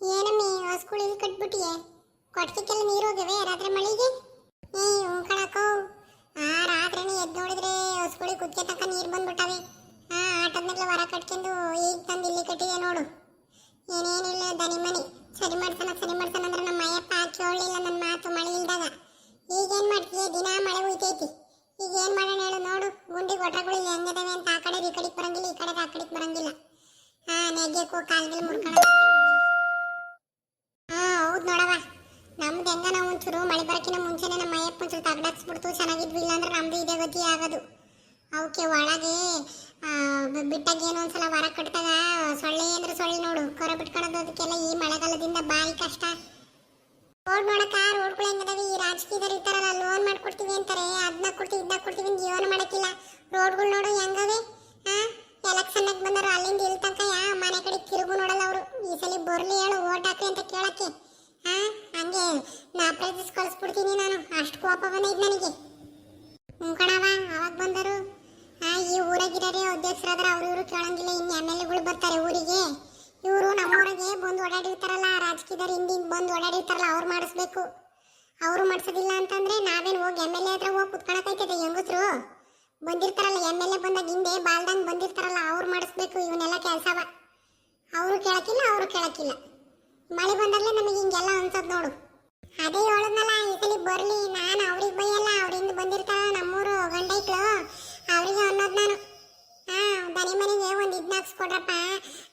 ಏನಮ್ಮಿ ಹೊಸ್ಕುಳು ಇಲ್ಲಿ ಕಟ್ಬಿಟ್ಟಿಯೇ? ಕೊಟ್ಟಿಗೆಲ್ಲ ನೀರು ಹೋಗಿವೆ ರಾತ್ರಿ ಮಳೆಗೆ? ಏ ಉಂಕಳಕೋ ಆ ರಾತ್ರಿನೇ ಎದ್ದು ನೋಡಿದ್ರೆ ಹೊಸ್ಕುಳಿ ಕುದ್ಕೆ ತಕ್ಕ ನೀರು ಬಂದ್ಬಿಟ್ಟವೆ. ಆ ಆಟದ್ಮೇಲೆ ಹೊರ ಕಟ್ಕೊಂಡು ಈಗ ತಂದು ಇಲ್ಲಿ ಕಟ್ಟಿದೆ ನೋಡು. ಏನೇನಿಲ್ಲ ದನಿ ಮನಿ. ಸರಿ ಮಾಡ್ತಾನ ಸರಿ ಮಾಡ್ತಾನ ಅಂದ್ರೆ ನಮ್ಮ ಅಯ್ಯಪ್ಪ ಕೇಳಲಿಲ್ಲ ನನ್ನ ಮಾತು ಮಳೆ ಇಲ್ದಾಗ. ಏನು ಮಾಡ್ತೀಯ? ದಿನ ಮಳೆ ಉಯ್ತೈತಿ ಈಗ ಏನು ಮಾಡೋಣ ಹೇಳು ನೋಡು. ಗುಂಡಿ ಗೊಟ್ಟಗಳು ಹೆಂಗದವೆ ಅಂತ ಆ ಕಡೆ ಈ ಕಡೆಗೆ ಬರಂಗಿಲ್ಲ, ಈ ಕಡೆ ಆ ಕಡೆಗೆ ಬರಂಗಿಲ್ಲ. ಹಾಂ ನೆಗ್ಗೆಕ್ಕೂ ಕಾಲ್ಗೆಲ್ಲ ಮುರ್ಕೊಳ್ಳೋದು ಒಂಚೂರು ಮಳೆ ಬರಕಿನ ಮುಂಚೆನೆ ನಮ್ಮ ಅಯ್ಯಪ್ಪ ಒಂಚೂರು ತಗಡಾಕ್ಸ್ಬಿಡ್ತು ಚೆನ್ನಾಗಿದ್ವಿ. ಇಲ್ಲಾಂದ್ರೆ ನಮ್ದು ಇದೇ ಗತಿ ಆಗೋದು. ಅವಕ್ಕೆ ಒಳಗೆ ಬಿಟ್ಟಾಗ ಏನೋ ಒಂದ್ಸಲ ಹೊರ ಕಟ್ತದ? ಸೊಳ್ಳೆ ಅಂದ್ರೆ ಸೊಳ್ಳೆ ನೋಡು. ಕೊರ ಬಿಟ್ಕೊಳ್ಳೋದು ಅದಕ್ಕೆಲ್ಲ ಈ ಮಳೆಗಾಲದಿಂದ ಬಾಯಿ ಕಷ್ಟ. ರೋಡ್ ಮಾಡಕ ರೋಡ್ಗಳು ಹೆಂಗದಾವೆ ಈ ರಾಜಕೀಯದವ್ರು ಇರ್ತಾರಲ್ಲ ಲೋನ್ ಮಾಡ್ಕೊಡ್ತೀವಿ ಅಂತಾರೆ. ಅದನ್ನ ಕೊಡ್ತೀವಿ ಇದನ್ನ ಕೊಡ್ತೀವಿ ಜೀವನ ಮಾಡೋಕ್ಕಿಲ್ಲ ರೋಡ್ಗಳು ನೋಡು ಹೆಂಗವೆ ಹಾ ಎಲೆಕ್ಷನ್ ಬಂದರು ಅಲ್ಲಿಂದ ಇಲ್ಲಿ ತನಕ ಯಾ ಮನೆ ಕಡೆ ತಿರುಗು ನೋಡಲ್ಲ ಅವರು ಈ ಸಲ ಬರ್ಲಿ ಹೇಳು ಓಟ್ ಹಾಕಿ ಅಂತ ಕೇಳಕ್ಕೆ ಹಾ ಹಂಗೆ ನಾ ಪ್ರಯತ್ನಿಸಿ ಕಳಿಸ್ಬಿಡ್ತೀನಿ ನಾನು ಕೋಪ ನನಗೆ. ಕಣವ ಅವಾಗ ಬಂದರು. ಈ ಊರಾಗಿರೋರೇ ಅಧ್ಯಕ್ಷರಾದ್ರೆ ಅವ್ರು ಇವರು ಕೇಳಂಗಿಲ್ಲ. ಇನ್ನು ಎಂ ಎಲ್ ಎಗಳು ಬರ್ತಾರೆ ಊರಿಗೆ. ಇವರು ನಮ್ಮೂರಿಗೆ ಬಂದು ಓಡಾಡಿರ್ತಾರಲ್ಲ, ರಾಜಕೀಯದವ್ರು ಹಿಂದಿಂದ ಬಂದು ಓಡಾಡಿರ್ತಾರಲ್ಲ, ಅವ್ರು ಮಾಡಿಸ್ಬೇಕು. ಅವರು ಮಾಡಿಸೋದಿಲ್ಲ ಅಂತಂದ್ರೆ ನಾವೇನು ಹೋಗಿ ಎಂ ಎಲ್ ಎ ಹತ್ರ ಹೋಗಿ ಕುತ್ಕೊಳಕೈತದೆ ಹೆಂಗಸ್ರು? ಬಂದಿರ್ತಾರಲ್ಲ, ಎಂ ಎಲ್ ಎ ಬಂದಾಗ ಹಿಂದೆ ಬಾಲ್ದಂಗೆ ಬಂದಿರ್ತಾರಲ್ಲ, ಅವ್ರು ಮಾಡಿಸ್ಬೇಕು, ಇವನ್ನೆಲ್ಲ ಕೆಲಸವ ಅವರು ಕೇಳಕ್ಕಿಲ್ಲ ಅವರು ಕೇಳಕ್ಕಿಲ್ಲ ಮಳೆ ಬಂದಾಗಲೇ ನಮಗೆ ಹಿಂಗೆಲ್ಲ ಅನ್ಸೋದು ನೋಡು. ಅದೇ ಹೇಳದ್ನಲ್ಲ, ಈ ಸಲ ಬರ್ಲಿ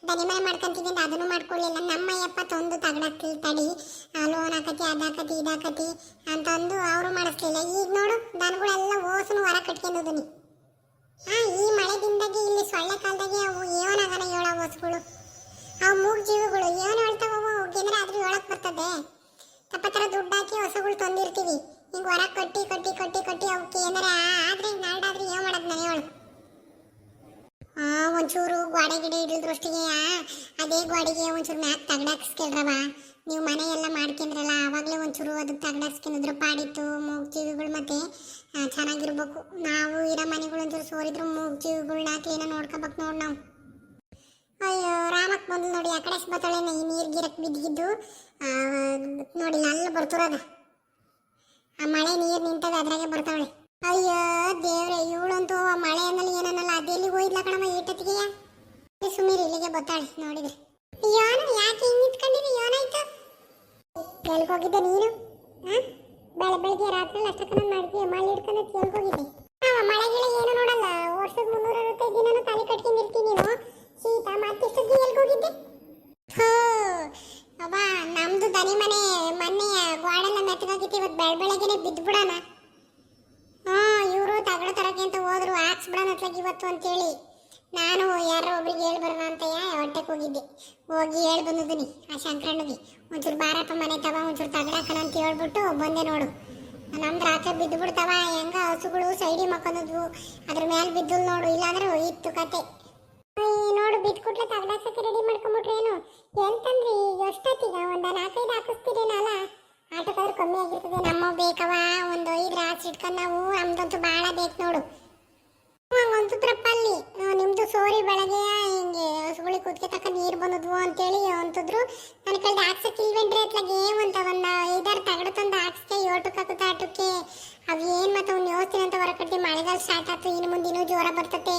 ದನಿ ಮನೆ ಮಾಡ್ಕೊಂತೀನಿ ಅಂತ ಅದನ್ನು ಮಾಡ್ಕೊಳ್ಳಿಲ್ಲ. ನಮ್ಮ ಅಯ್ಯಪ್ಪ ತಂದು ತಗಡಾಕ್ತಿ ತಡಿ. ಲೋನ್ ಹಾಕತಿ ಅದಾಕತಿ ಇದಾಕತಿ ಅಂತಂದು ಅವರು ಮಾಡಿಸ್ಲಿಲ್ಲ. ಈಗ ನೋಡು, ದನಗಳೆಲ್ಲ ಓಸನು ಹೊರ ಕಟ್ಕೊಂಡಿದ್ದೀನಿ ಹಾ ಈ ಮಳೆದಿಂದಾಗಿ ಇಲ್ಲಿ ಸೊಳ್ಳೆ ಕಾಲದಾಗೆ ಅವು ಏನಾಗನ ಹೇಳೋ ಓಸ್ಗಳು. ಅವು ಮೂಗ್ ಜೀವಿಗಳು. ಏನು ಹೇಳ್ತಾವೋ ಹೋಗಿದ್ರೆ ಆದ್ರೂ ಹೇಳಕ್ ಬರ್ತದೆ. ತಪ್ಪತ್ತರ ದುಡ್ಡು ಹಾಕಿ ಹೊಸಗಳು ತಂದಿರ್ತೀವಿ. ಈಗ ಹೊರ ಕಟ್ಟಿ ಕಟ್ಟಿ ಕಟ್ಟಿ ಕಟ್ಟಿ ಅವಕ್ಕೆ ಏನಾರ ಆದ್ರೆ, ನಾಲ್ಡಾದ್ರೆ ಏನು ಮಾಡೋದು ನಾನು ಹೇಳು ಒಂಚೂರು ಗೋಡೆ ಗಿಡ ಇಡಿದ್ರಷ್ಟಿಗೆ ಅದೇ ಗೋಡೆಗೆ ಒಂಚೂರು ಮ್ಯಾಕ್ ತಗಡಾಕ್ಸ್ಕೇಳ್ರವ ನೀವು ಮನೆ ಎಲ್ಲ ಮಾಡ್ಕೊಂಡ್ರಲ್ಲ, ಆವಾಗಲೇ ಒಂಚೂರು ಅದಕ್ಕೆ ತಗಡಾಕ್ಸ್ಕೊಂಡಿದ್ರು ಪಾಡಿತ್ತು, ಮೂಗ್ ಜೀವಿಗಳು ಮತ್ತೆ ಚೆನ್ನಾಗಿರ್ಬೇಕು. ನಾವು ಇರೋ ಮನೆಗಳು ಒಂಚೂರು ಸೋರಿದ್ರು ಮೂಗ್ ಜೀವಿಗಳನ್ನ ಕ್ಲೀನ ನೋಡ್ಕೋಬೇಕು ನೋಡಿ ನಾವು. ಅಯ್ಯೋ, ರಾಮಕ್ ಬಂದು ನೋಡಿ, ಆ ಕಡೆ ಬತ್ತಾಳೆ ಈ ನೀರು ಗಿರಕ್ ಬಿದ್ದಿದ್ದು. ನೋಡಿ ಅಲ್ಲಿ ಬರ್ತಾರ ಆ ಮಳೆ ನೀರು ನಿಂತದ, ಅದ್ರಾಗೆ ಬರ್ತಾವಳೆ. ಅಯ್ಯೋ ದೇವ್ರೆ ಇವಳಂತೂ ಮಳೆ ಅನ್ನಲ್ಲಿ ಏನನ್ನಲ್ಲ ಅದೆಲ್ಲಿ ಹೋಯ್ಲ ಕಣಮ್ಮ ಏಟತ್ತಿಗೆ ಸುಮೀರ್ ಇಲ್ಲಿಗೆ ಬತ್ತಾಳೆ ನೋಡಿದ್ರೆ. ಯೋನ ಯಾಕೆ ಹಿಂಗ್ ನಿಂತ್ಕೊಂಡಿರಿ ಏನಾಯ್ತು ಎಲ್ಗೋಗಿದ್ದೆ ನೀನು? ಬೆಳೆ ಬೆಳಿಗ್ಗೆ ರಾತ್ರಿ ಅಷ್ಟಕ್ಕನ ಮಾಡ್ತೀಯ ಮಳೆ ಹಿಡ್ಕೊಂಡು ಎಲ್ಗೋಗಿದ್ದೆ ಆ, ಮಳೆ ಗಿಳೆ ಏನು ನೋಡಲ್ಲ ವರ್ಷದ ಮುನ್ನೂರ ಅರವತ್ತೈದು ದಿನನೂ ತಲೆ ಕಟ್ಕೊಂಡಿರ್ತೀನಿ ನೀನು ಶೀತ ಮತ್ತಿಷ್ಟೊತ್ತಿಗೆ ಎಲ್ಗೋಗಿದ್ದೆ ಹೋ ಅವ್ವ ನಮ್ದು ದನಿ ಮನೆ ಮೊನ್ನೆ ಗೋಡೆಲ್ಲ ಮೆತ್ತಗಾಗಿತ್ತು ಇವತ್ತು ಬೆಳ ಬೆಳಗ್ಗೆನೆ ಬಿದ್ದುಬಿಡೋಣ ಹಾ ಇವರು ತಗಡ ತರಕ್ಕೆ ಅಂತ ಹೋದ್ರು ಹಾಕ್ಸ್ಬಿಡೋಣ ಅತ್ಲಾಗ ಇವತ್ತು ಅಂತೇಳಿ ನಾನು ಯಾರೋ ಒಬ್ರಿಗೆ ಹೇಳಿ ಅಂತ ಹೊಟ್ಟೆಗೆ ಹೋಗಿದ್ದೆ. ಹೋಗಿ ಹೇಳಿ ಬಂದಿದ್ದೀನಿ ಆ ಶಂಕರಣ್ಣಗೆ. ಒಂಚೂರು ಬಾರಪ್ಪ ಮನೆ ತವ ಒಂಚೂರು ತಗಡಾಕನ ಅಂತ ಹೇಳ್ಬಿಟ್ಟು ಬಂದೆ ನೋಡು. ನಮ್ದು ರಾತ್ರಿ ಬಿದ್ದು ಬಿಡ್ತಾವ, ಹೆಂಗ ಹಸುಗಳು ಸೈಡಿ ಮಕ್ಕೊಂಡದ್ವು. ಅದ್ರ ಮೇಲೆ ಬಿದ್ದು ನೋಡು, ಇಲ್ಲಾಂದ್ರೆ ಇತ್ತು ಕತೆ. ನೋಡು ನೋಡು ಬಿಟ್ಕೊಟ್ಲೆ ತಗಡಾಕ್ಸಕ್ಕೆ ರೆಡಿ ಮಾಡ್ಕೊಂಬಿಟ್ರೆ ಏನು? ಎಂತಂದ್ರಿ ಎಷ್ಟೊತ್ತಿಗ? ಒಂದ ನಾಲ್ಕೈದು ಹಾಕಿಸ್ತೀರೇನಲ್ಲ? ಆಟಕ್ಕಾದ್ರೂ ಕಮ್ಮಿ ಆಗಿರ್ತದೆ. ನಮ್ಮ ಬೇಕವ ಒಂದು ಐದು ರಾಸಿ ಇಟ್ಕೊಂಡು ನಾವು ನಮ್ದಂತೂ ಭಾಳ ಬೇಕು ನೋಡು. ಹಂಗಂತದ್ರಪ್ಪ ಅಲ್ಲಿ ನಿಮ್ದು ಸೋರಿ ಬೆಳಗ್ಗೆ ಹಿಂಗೆ? ಹಸುಗಳಿಗೆ ಕುದ್ಕೆ ತಕ್ಕ ನೀರು ಬಂದದ್ವು ಅಂತೇಳಿ ಅಂತಿದ್ರು. ನನ್ನ ಕೈಲಿ ಹಾಕ್ಸಕ್ಕೆ ಇಲ್ವೇನ್ರಿ ಅತ್ಲಾಗೆ ಅಂತ ಒಂದು ಐದಾರು ತಗಡು ತಂದು ಹಾಕ್ಸ್ಕೆ ಏಟಕ್ಕೆ ಹಾಕುತ್ತ ಆಟಕ್ಕೆ. ಅವು ಏನು ಮತ್ತೆ ಅವ್ನು ಯೋಚಿಸ್ತೀನಿ ಅಂತ ಹೊರಕಟ್ಟಿ ಮಳೆಗಾಲ ಸ್ಟಾರ್ಟ್ ಆಯ್ತು ಇನ್ನು ಮುಂದೆ ಇನ್ನೂ ಜೋರ ಬರ್ತತೆ.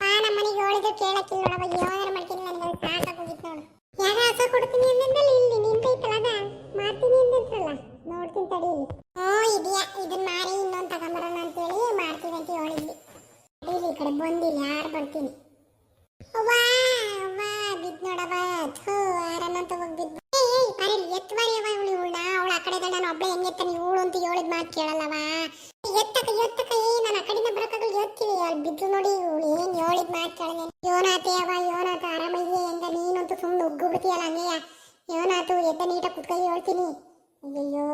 ಆ ನಮ್ಮ ಮನೆಗೆ ಹೇಳಿದ್ರೆ ಕೇಳಕ್ಕಿಲ್ಲ ನೋಡವ ಏನಾರ ಮಾಡ್ತೀನಿ, ನನಗೆ ಸಾಕಾಗೋಗಿತ್ತು ನೋಡು. ಯಾರ ಹಸ ಕೊಡ್ತೀನಿ ಅಂದಿದ್ದಲ್ಲ ಇಲ್ಲಿ, ನಿಂತೈತಲ್ಲ ಅದ? ಮಾಡ್ತೀನಿ ಅಂದಿದ್ರಲ್ಲ ನೋಡ್ತೀನಿ ತಡಿ ಇಲ್ಲಿ. ಓ, ಇದೆಯಾ ಇದನ್ನ ಮಾರಿ ಇನ್ನೊಂದು ತಗೊಂಬರೋಣ ಅಂತೇಳಿ ಮಾಡ್ತೀನಿ ಅಂತ ಹೇಳಿದ್ವಿ ತಡೀಲಿ ಈ ಕಡೆ ಬಂದಿಲ್ಲ, ಯಾರು ಬರ್ತೀನಿ? ಅವ್ವಾ ಅವ್ವಾ, ಬಿದ್ ನೋಡವ ಥೂ ಯಾರನ್ನಂತ ಹೋಗಿ ಬಿದ್ದು ಏಯ್ ಬಾರಿ ಎತ್ತು ಬಾರಿ ಅವ ಇವಳು ಇವಳ ಅವಳು ಆ ಕಡೆ ನಾನು ಒಬ್ಬಳೆ ಹೆಂಗೆ ಇವಳು ಅಂತ ಹೇಳಿದ ಮಾತು ಕೇಳಲ್ಲವ ಎತ್ತಕ ಎತ್ತಕ ಏ ನಾನು ನೋಡಿ ಇವಳು ಏನು ಹೇಳಿದ ಮಾತು ಕೇಳಿದೆ. ಯೋನಾತೆ ಅವ ಯೋನಾಥ ಆರಾಮಾಗಿ ಹೆಂಗ? ನೀನಂತೂ ಸುಮ್ಮನೆ ಉಗ್ಗು ಬಿಡ್ತೀಯಲ್ಲ ಹಂಗೆಯ? ಯೋನಾತು ನೀಟಾಗಿ ಕುತ್ಕೊ ಹೇಳ್ತೀನಿ. ಅಯ್ಯಯ್ಯೋ.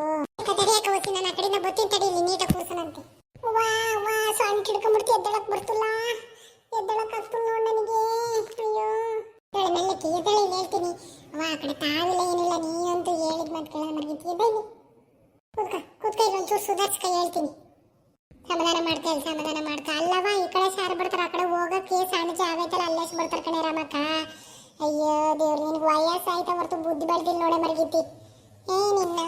ತಡಿಯಕ್ಕೆ ಹೋಗ್ತೀನಿ ನಾನು ಕಡೆಯಿಂದ ಬರ್ತೀನಿ ತಡೀಲಿ ನೀಟಾಗಿ ಕೂರ್ಸನಂತೆ. ವಾ ವಾ ಸಣ್ಣ ಹಿಡ್ಕೊಂಡ್ಬಿಡ್ತಿ ಎದ್ದಳಕ್ ಬರ್ತಿಲ್ಲ. ಎದ್ದಳಕ್ ಆಗ್ತಿಲ್ಲ ನೋಡ್ ನನಗೆ. ಅಯ್ಯೋ. ಮೆಲ್ಲಕ್ಕೆ ಎದ್ದಳಿ ಹೇಳ್ತೀನಿ. ಅವ ಆ ಕಡೆ ತಾವಿಲ್ಲ, ಏನಿಲ್ಲ ನೀನಂತೂ ಹೇಳಿದ್ ಮಾತು ಕೇಳೋಣ ಮರ್ಗಿತಿ ಎದ್ದೇಳಿ ಕೂತ್ಕ ಕೂತ್ಕ ಇಲ್ಲಿ ಒಂಚೂರು ಸುಧಾರಿಸ್ಕ, ಹೇಳ್ತೀನಿ. ಸಮಾಧಾನ ಮಾಡ್ತಾ ಇಲ್ಲ ಸಮಾಧಾನ ಮಾಡ್ತಾ ಅಲ್ಲವಾ ಈ ಕಡೆ ಸಾರು ಬರ್ತಾರೆ, ಆ ಕಡೆ ಹೋಗಕ್ಕೆ ಸಣ್ಣ ಜಾಗೈತಲ್ಲ ಅಲ್ಲೇ ಬರ್ತಾರ ಕಣೆ ರಾಮಕ್ಕ. ಅಯ್ಯೋ, ದೇವ್ರ ವಯಸ್ಸು ವಯಸ್ಸಾಯ್ತಾ ಹೊರತು ಬುದ್ಧಿ ಬೆಳ್ದಿಲ್ಲ ನೋಡೆ ಮರ್ಗಿತಿ ಏ ನಿನ್ನ.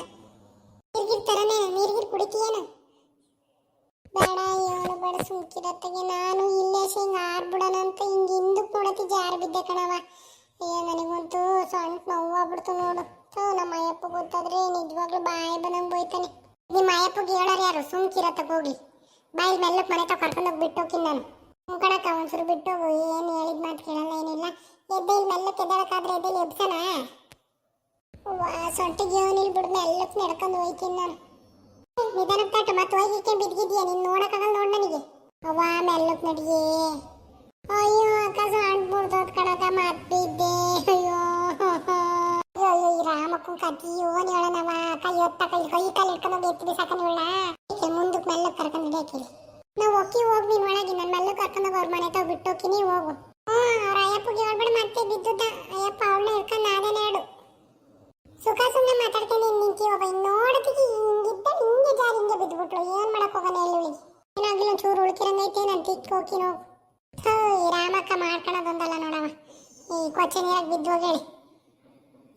ನೀರ್ಗಿರ್ ತರನೇ ನೀರ್ಗಿರ್ ಕುಡಿತೀಯೇನು? ಬೇಡ ಇವಳು ಬಡ, ಸುಮ್ಕಿರತ್ತಗೆ. ನಾನು ಇಲ್ಲೇ ಹಿಂಗ ಆರ್ಬಿಡೋಣ ಅಂತ ಹಿಂಗೆ ಹಿಂದಕ್ಕೆ ನೋಡತಿ ಜಾರು ಬಿದ್ದೆ ಕಣವ ಅಯ್ಯೋ, ನನಗಂತೂ ಸೊಂಟ ನೋವಾಗ್ಬಿಡ್ತು ನೋಡು. ನಮ್ಮ ಅಯ್ಯಪ್ಪ ಗೊತ್ತಾದ್ರೆ ನಿಜವಾಗ್ಲೂ ಬಾಯಿ ಬಂದಂಗೆ ಹೋಯ್ತಾನೆ ನಿಮ್ಮ ಅಯ್ಯಪ್ಪಗೆ ಹೇಳೋರು ಯಾರು? ಸುಮ್ಕಿರತ್ತಕ್ಕೆ ಹೋಗಿ ಬಾಯಿ ಮೆಲ್ಲಕ್ಕೆ ಮನೆ ತಗ ಕರ್ಕೊಂಡೋಗಿ ಬಿಟ್ಟೋಕಿನ್ ನಾನು. ಮುಖಣಕ್ಕ ಒಂಚೂರು ಬಿಟ್ಟೋಗು ಏನು ಹೇಳಿದ ಮಾತು ಕೇಳಲ್ಲ, ಏನಿಲ್ಲ. ಎದ್ದೆ ಇಲ್ಲಿ ಮೆಲ್ಲಕ್ಕೆ ಎದ್ದೇಳಕ್ಕಾದ್ರೆ ಎದ್ದಲ್ಲಿ ಎಬ್ಸನ? ಸೊಂಟಿಗೆ ಏನಿಲ್ಲ ಬಿಡು ಮೆಲ್ಲಕ್ಕೆ ನಡ್ಕೊಂಡು ಹೋಯ್ತೀನಿ ನಾನು. ನಿಧಾನ ತಟ್ಟು ಮತ್ತೆ ಹೋಗಿಕ್ಕೆ ಬಿದ್ದಿದ್ಯಾ? ನೀನು ನೋಡಕ್ಕಾಗಲ್ಲ ನೋಡ್ ನನಗೆ. ಅವ್ವ, ಮೆಲ್ಲಕ್ ನಡಿಯೇ. ಅಯ್ಯೋ ಅಕ್ಕ ಸಾಣ್ಬಿಡ್ತದ ಕಣಕ ಮತ್ ಬಿದ್ದೆ ಅಯ್ಯೋ. ಅಯ್ಯೋ, ಈ ರಾಮಕ್ಕೂ ಕತ್ತಿಯೋ ಹೇಳನವ ಕೈ ಹೊತ್ತ ಕೈ ಕೈ ಕಾಲು ಇಟ್ಕೊಂಡು ಹೋಗಿ ಎತ್ತಿ ಬಿಸಾಕನ್ ಹೇಳ ಮುಂದಕ್ಕೆ ಮೆಲ್ಲಕ್ ಕರ್ಕೊಂಡು ಹಿಡಿಯಾಕಿರಿ ನಾವು ಒಕ್ಕಿ ಹೋಗಿ ನೀನು ಒಳಗೆ ನನ್ನ ಮೆಲ್ಲಕ್ ಕರ್ಕೊಂಡು ಹೋಗಿ ಅವ್ರ ಮನೆ ತಾವ್ ಬಿಟ್ಟು ಹೋಗ್ತೀನಿ ಹೋಗು. ಹ್ಞೂ, ಅವ್ರ ಅಯ್ಯಪ್ಪಗೆ ಹೇಳ್ಬಿಡು, ಮತ್ತೆ ಬಿದ್ದುದ ಅಯ್ಯಪ್ಪ, ಅವಳನ್ನ ಹಿಡ್ಕೊಂಡು ನಾನೇ ನಾಡು. ಸುಖ ಸುಮ್ಮನೆ ಮಾತಾಡ್ತೀನಿ ನಿಂತಿ ಇನ್ನು ನೋಡತಿಗೆ ಹಿಂಗಿದ್ದ. ಹಿಂಗೆ ಜಾರಿ ಹಿಂಗೆ ಬಿದ್ದುಬಿಟ್ಲು. ಏನ್ ಮಾಡಕ್ ಹೋಗೋಣ ಹೇಳಿ ಏನಾಗಿಲ್ಲ ಒಂಚೂರು ಉಳ್ಕಿರಂಗೈತೆ ನಾನು ತಿಕ್ಕ ಹೋಗ್ತೀನಿ ಹೋಗು ಥೂ, ಈ ರಾಮಕ್ಕ ಮಾಡ್ಕೊಳೋದೊಂದಲ್ಲ ನೋಡವ ಈ ಕೊಚ್ಚೆ ನೀರಾಗ ಬಿದ್ದು ಹೋಗೇಳಿ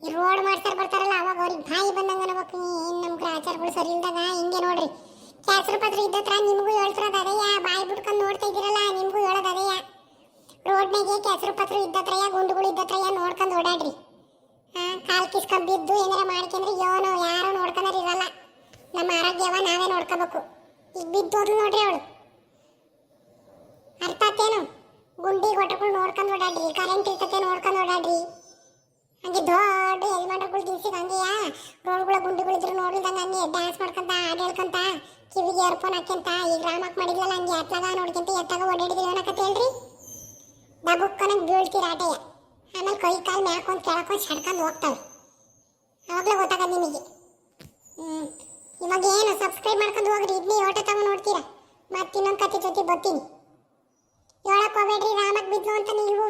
ಈ ರೋಡ್ ಮಾಡ್ತಾರೆ ಬರ್ತಾರಲ್ಲ ಅವಾಗ ಅವ್ರಿಗೆ ಬಾಯಿ ಬಂದಂಗ ಅನ್ಬೇಕು. ಏನು ನಮ್ ಆಚಾರಗಳು ಸರಿ ಇಲ್ದಾಗ ಹಿಂಗೆ ನೋಡ್ರಿ. ಕ್ಯಾಸರು ಪತ್ರ ಇದ್ದತ್ರ ನಿಮಗೂ ಹೇಳ್ತಿರೋದು ಅದೇಯ ಬಾಯಿ ಬಿಟ್ಕೊಂಡು ನೋಡ್ತಾ ಇದ್ದೀರಲ್ಲ ನಿಮಗೂ ಹೇಳೋದು ಅದೇಯ ರೋಡ್ನಾಗೆ ಕೆಸರು ಪತ್ರ ಇದ್ದತ್ರಯ ಗುಂಡುಗಳು ಇದ್ದತ್ರಯ ನೋಡ್ಕೊಂಡು ಓಡಾಡ್ರಿ. ಹಾಂ ಕಾಲು ಕಿಸ್ಕೊಂಡು ಬಿದ್ದು ಏನಾರ ಮಾಡ್ಕೊಂಡ್ರೆ ಯೋನು ಯಾರು ನೋಡ್ಕೊಂಡ್ರೆ ಇರಲ್ಲ. ನಮ್ಮ ಆರೋಗ್ಯವ ನಾವೇ ನೋಡ್ಕೋಬೇಕು. ಈಗ ಬಿದ್ದೋದ್ಲು ನೋಡ್ರಿ ಅವಳು. ಅರ್ಥ ಆತೇನು? ಗುಂಡಿ ಗೊಟ್ಟಗಳು ನೋಡ್ಕೊಂಡು ಓಡಾಡ್ರಿ ಕರೆಂಟ್ ಇರ್ತತೆ ನೋಡ್ಕೊಂಡು ಓಡಾಡ್ರಿ. ಹಂಗೆ ದೊಡ್ಡ ಹೆಲ್ಮೆಟ್ಗಳು ದಿವ್ಸಿಗೆ ಹಂಗೆಯಾ? ರೋಡ್ಗಳ ಗುಂಡಿಗಳಿದ್ರು ನೋಡಿದಂಗ ಹಂಗೆ ಡ್ಯಾನ್ಸ್ ಮಾಡ್ಕೊಂತ, ಹಾಡು ಹೇಳ್ಕೊಂತ, ಕಿವಿಗೆ ಇಯರ್ಫೋನ್ ಹಾಕ್ಯಂತ, ಈಗ ರಾಮಕ್ ಮಾಡಿದ್ಲಲ್ಲ ಹಂಗೆ ಎತ್ತಾಗ ನೋಡ್ಕೊಂತ ಎತ್ತಾಗ ಓಡಾಡಿದ್ವಿ ಏನಕತ್ತೆ ಹೇಳ್ರಿ? ದಬುಕ್ಕನಂಗೆ ಬೀಳ್ತೀರ ಆಟೆಯ ಆಮೇಲೆ ಕೈ ಕಾಲು ಮ್ಯಾಕೊಂದು ಕೆಳಕೊಂಡು ಸಡ್ಕೊಂಡು ಹೋಗ್ತಾವೆ. ಆವಾಗಲೇ ಗೊತ್ತಾಗದು ನಿಮಗೆ. ಸಬ್ಸ್ಕ್ರೈಬ್ ಮಾಡ್ಕೊಂಡು ಹೋಗ್ರಿ. ಇದನ್ನೇ ಓಟ ತಗೊಂಡು ನೋಡ್ತೀರಾ? ಮತ್ತೆ ಇನ್ನೊಂದು ಕತೆ ಜೊತೆ ಬರ್ತೀನಿ. ಹೇಳಕ್ ಹೋಗ್ಬೇಡ್ರಿ ರಾಮಕ್ ಬಿದ್ದು ಅಂತ ನೀವು